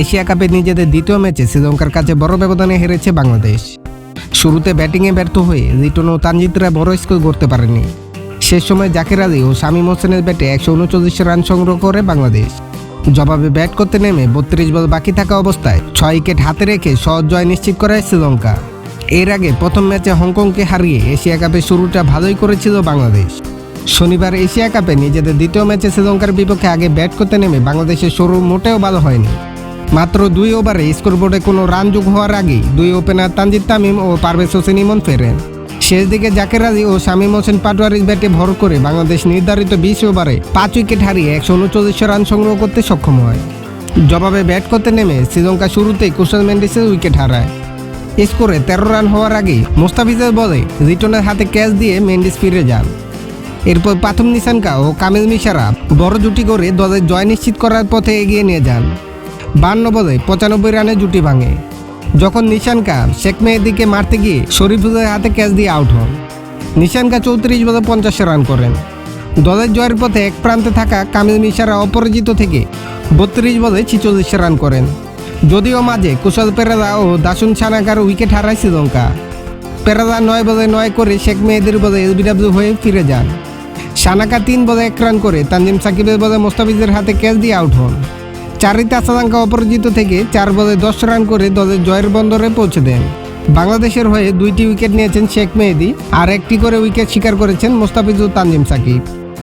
Asia কাপে নিজেদের দ্বিতীয় ম্যাচে শ্রীলঙ্কার কাছে বড় ব্যবধানে হেরেছে বাংলাদেশ। শুরুতে ব্যাটিংয়ে ব্যর্থ হয়ে রিটন ও তানজিতরা বড় স্কোর করতে পারেনি। শেষ সময় জাকির আলী ও শামীম হোসেনের ব্যাটে একশো উনচল্লিশ রান সংগ্রহ করে বাংলাদেশ। জবাবে ব্যাট করতে নেমে বত্রিশ বল বাকি থাকা অবস্থায় ছয় উইকেট হাতে রেখে সহজ জয় নিশ্চিত করে শ্রীলঙ্কা। এর আগে প্রথম ম্যাচে হংকংকে হারিয়ে এশিয়া কাপের শুরুটা ভালোই করেছিল বাংলাদেশ। শনিবার এশিয়া কাপে নিজেদের দ্বিতীয় ম্যাচে শ্রীলঙ্কার বিপক্ষে আগে ব্যাট করতে নেমে বাংলাদেশের শুরু মোটেও ভালো হয়নি। মাত্র দুই ওভারে স্কোরবোর্ডে কোনো রান যোগ হওয়ার আগেই দুই ওপেনার তানজিদ তামিম ও পারভেজ হোসেন ইমন ফেরেন। শেষ দিকে জাকের আলী ও শামীম হোসেন পাটোয়ারির ব্যাটে ভর করে বাংলাদেশ নির্ধারিত বিশ ওভারে পাঁচ উইকেট হারিয়ে একশো উনচল্লিশ রান সংগ্রহ করতে সক্ষম হয়। জবাবে ব্যাট করতে নেমে শ্রীলঙ্কা শুরুতেই কুশল মেন্ডিসের উইকেট হারায়। স্কোরে তেরো রান হওয়ার আগেই মোস্তাফিজের বলে রিটনের হাতে ক্যাচ দিয়ে মেন্ডিস ফিরে যান। এরপর প্রাথম নিশানকা ও কামিল মিশারা বড় জুটি করে দলের জয় নিশ্চিত করার পথে এগিয়ে নিয়ে যান। বান্ন বলে পঁচানব্বই রানে জুটি ভাঙে। যখন নিশানকা শেখ মেহেদিকে মারতে গিয়ে শরীফুলের হাতে ক্যাচ দিয়ে আউট হন। নিশানকা চৌত্রিশ বলে পঞ্চাশ রান করেন। দলের জয়ের পথে এক প্রান্তে থাকা কামিল মিশারা অপরাজিত থেকে বত্রিশ বলে ছিচল্লিশ রান করেন। যদিও মাঝে কুশল পেরাদা ও দাসুন সানাকার উইকেট হারায় শ্রীলঙ্কা। পেরাদা নয় বলে নয় করে শেখ মেহেদির বলে এলবিডাব্লিউ হয়ে ফিরে যান। সানাকা তিন বলে এক রান করে তানজিম সাকিবের বলে মোস্তাফিজের হাতে ক্যাচ দিয়ে আউট হন। চারিতা শ্রীলঙ্কা অপরাজিত থেকে চার বলে দশ রান করে দলের জয়ের বন্দরে পৌঁছে দেন। বাংলাদেশের হয়ে দুইটি উইকেট নিয়েছেন শেখ মেহেদি, আর একটি করে উইকেট শিকার করেছেন মোস্তাফিজুল তানজিম সাকিব।